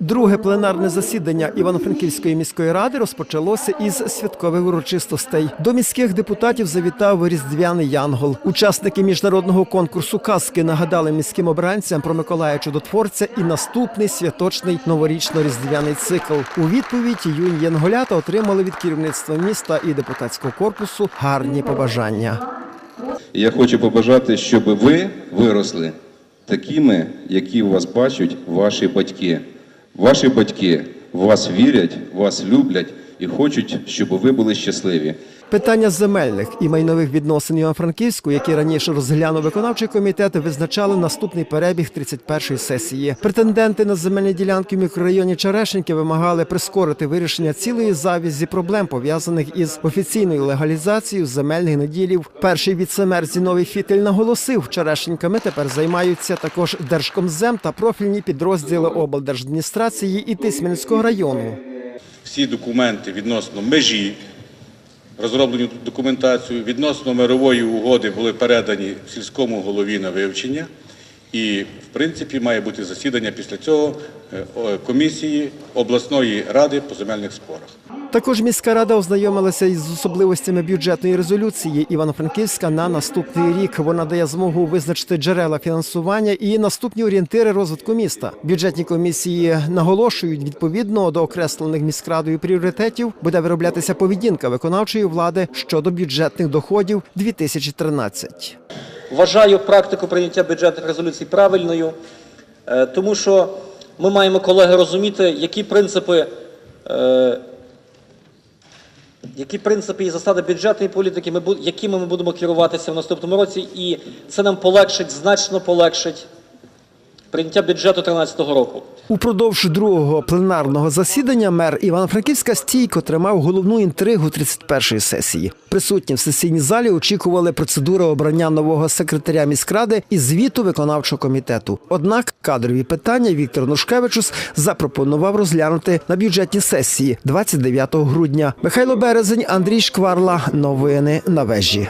Друге пленарне засідання Івано-Франківської міської ради розпочалося із святкових урочистостей. До міських депутатів завітав різдвяний янгол. Учасники міжнародного конкурсу казки нагадали міським обранцям про Миколая Чудотворця і наступний святочний новорічно-різдвяний цикл. У відповідь юні янголята отримали від керівництва міста і депутатського корпусу гарні побажання. Я хочу побажати, щоб ви виросли такими, які вас бачать ваші батьки. Ваші батьки вас вірять, вас люблять і хочуть, щоб ви були щасливі. Питання земельних і майнових відносин Івано-Франківську, які раніше розглянув виконавчий комітет, визначали наступний перебіг 31-ї сесії. Претенденти на земельні ділянки в мікрорайоні Черешеньки вимагали прискорити вирішення цілої завізі проблем, пов'язаних із офіційною легалізацією земельних наділів. Перший віцемер Зіновій Фітель наголосив, Черешеньками тепер займаються також Держкомзем та профільні підрозділи облдержадміністрації і Тисменського району. всі документи відносно межі, розроблені документацію, відносно мирової угоди були передані сільському голові на вивчення. І, в принципі, має бути засідання після цього е, комісії обласної ради по земельних спорах. Також міська рада ознайомилася із особливостями бюджетної резолюції Івано-Франківська на наступний рік. Вона дає змогу визначити джерела фінансування і наступні орієнтири розвитку міста. Бюджетні комісії наголошують, відповідно до окреслених міськрадою пріоритетів буде вироблятися поведінка виконавчої влади щодо бюджетних доходів 2013. Вважаю практику прийняття бюджетних резолюцій правильною, е, тому що ми маємо, колеги, розуміти, які принципи, е, які принципи і засади бюджетної політики, ми, якими ми будемо керуватися в наступному році, і це нам полегшить, значно полегшить прийняття бюджету 2013 року. Упродовж другого пленарного засідання мер Івано-Франківська стійко тримав головну інтригу 31-ї сесії. Присутні в сесійній залі очікували процедури обрання нового секретаря міськради і звіту виконавчого комітету. Однак кадрові питання Віктор Нушкевичус запропонував розглянути на бюджетній сесії 29 грудня. Михайло Березень, Андрій Шкварла. Новини на вежі.